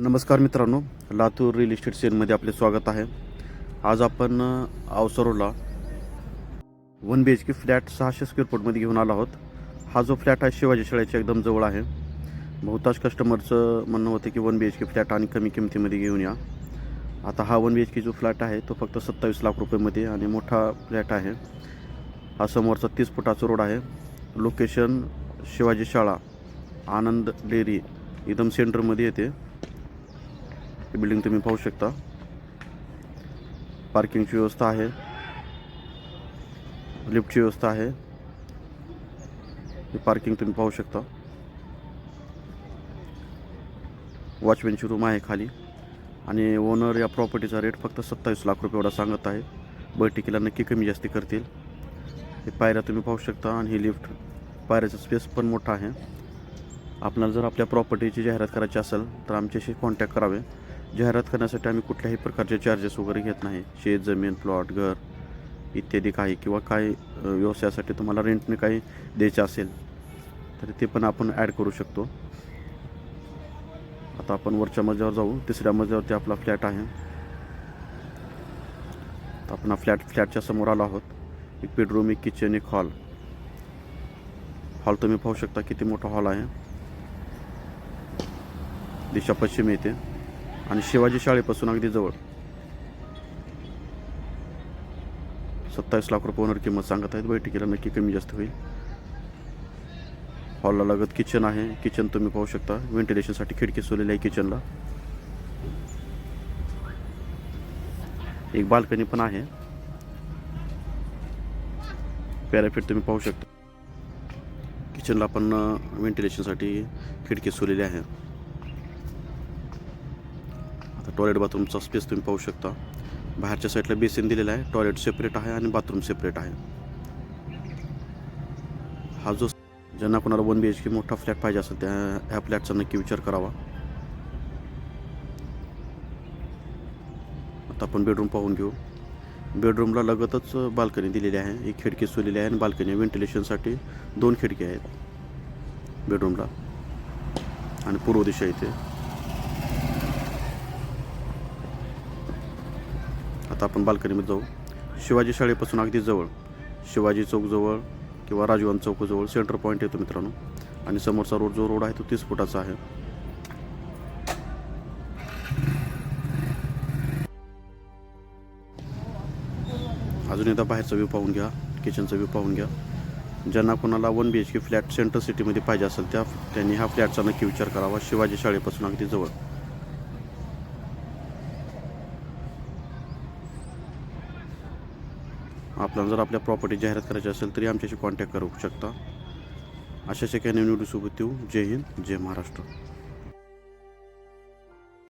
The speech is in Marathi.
नमस्कार मित्रांनो लातूर रिअल इस्टेट सेलमध्ये आपले स्वागत आहे. आज आपण अवसरोला one B H K flat सहाशे स्क्वेअर फूटमध्ये घेऊन आलो आहोत. हा जो फ्लॅट आहे शिवाजी शाळेच्या एकदम जवळ आहे. बहुतांश कस्टमरचं म्हणणं होतं की one B H K flat आणि कमी किमतीमध्ये घेऊन या. आता हा वन बी एच के जो फ्लॅट आहे तो फक्त सत्तावीस लाख रुपयेमध्ये आणि मोठा फ्लॅट आहे. हा समोरचा तीस फुटाचा रोड आहे. लोकेशन शिवाजी शाळा आनंद डेअरी एकदम सेंटरमध्ये येते. ही बिल्डिंग तुम्ही पाहू शकता. पार्किंगची व्यवस्था आहे. लिफ्टची व्यवस्था आहे. ही पार्किंग तुम्ही पाहू शकता. वॉचमॅनची रूम आहे खाली. आणि ओनर या प्रॉपर्टीचा रेट फक्त सत्तावीस लाख रुपये एवढा सांगत आहे. बैठकीला नक्की कमी जास्ती करतील. हे पायऱ्या तुम्ही पाहू शकता आणि ही लिफ्ट पायऱ्याचा स्पेस पण मोठा आहे. आपल्याला जर आपल्या प्रॉपर्टीची जाहिरात करायची असेल तर आमच्याशी कॉन्टॅक्ट करावे. जाहिरात करण्यासाठी आम्ही कुठल्याही प्रकारचे चार्जेस वगैरे घेत नाही. शेत जमीन प्लॉट घर इत्यादी काही किंवा काही व्यवसायासाठी तुम्हाला रेंटने काही द्यायचे असेल तर ते पण आपण ॲड करू शकतो. आता आपण वरच्या मजल्यावर जाऊ. तिसऱ्या मजल्यावरती आपला फ्लॅट आहे तर आपण फ्लॅट फ्लॅटच्या समोर आलो आहोत. एक बेडरूम एक किचन एक हॉल हॉल तुम्ही पाहू शकता किती मोठा हॉल आहे. दिशा पश्चिम येते. आणि शिवाजी शाळेपासून अगदी जवळ. सत्तावीस लाख रुपये ओनर किंमत सांगत आहेत. बैठकीला नक्की कमी जास्त होईल. हॉलला लागत किचन आहे. किचन तुम्ही पाहू शकता. व्हेंटिलेशनसाठी खिडकी सोडलेली आहे किचनला एक बाल्कनी पण आहे. पॅराफिट तुम्ही पाहू शकता. किचनला पण व्हेंटिलेशनसाठी खिडकी सोडलेली आहे. टॉयलेट बाथरूमचा स्पेस तुम्ही पाहू शकता. बाहेरच्या साईडला बेसिन दिलेला आहे. टॉयलेट सेपरेट आहे आणि बाथरूम सेपरेट आहे. हा जो ज्यांना कोणाला वन बी एच के मोठा फ्लॅट पाहिजे असेल त्या ह्या फ्लॅटचा नक्की विचार करावा. आता आपण बेडरूम पाहून घेऊ. बेडरूमला लगतच बाल्कनी दिलेली आहे. एक खिडकी सोलेली आहे आणि बाल्कनी व्हेंटिलेशनसाठी दोन खिडकी आहेत. बेडरूमला आणि पूर्व दिशा इथे. आता आपण बाल्कनीमध्ये जाऊ. शिवाजी शाळेपासून अगदी जवळ. शिवाजी चौकजवळ किंवा राजवान चौकजवळ सेंटर पॉईंट येतो मित्रांनो. आणि समोरचा रोड जो रोड आहे तो तीस फुटाचा आहे. अजून एकदा बाहेरचा व्ह्यू पाहून घ्या किचनचा व्ह्यू पाहून घ्या. ज्यांना कोणाला one B H K flat center सिटीमध्ये पाहिजे असेल त्या त्यांनी हा फ्लॅटचा नक्की विचार करावा. शिवाजी शाळेपासून अगदी जवळ. आपल्याला जर आपल्या प्रॉपर्टी जाहिरात करायची असेल तरी आमच्याशी कॉन्टॅक्ट करू शकता. अशाच एका नवीन व्हिडिओसोबत येऊ. जय हिंद जय महाराष्ट्र.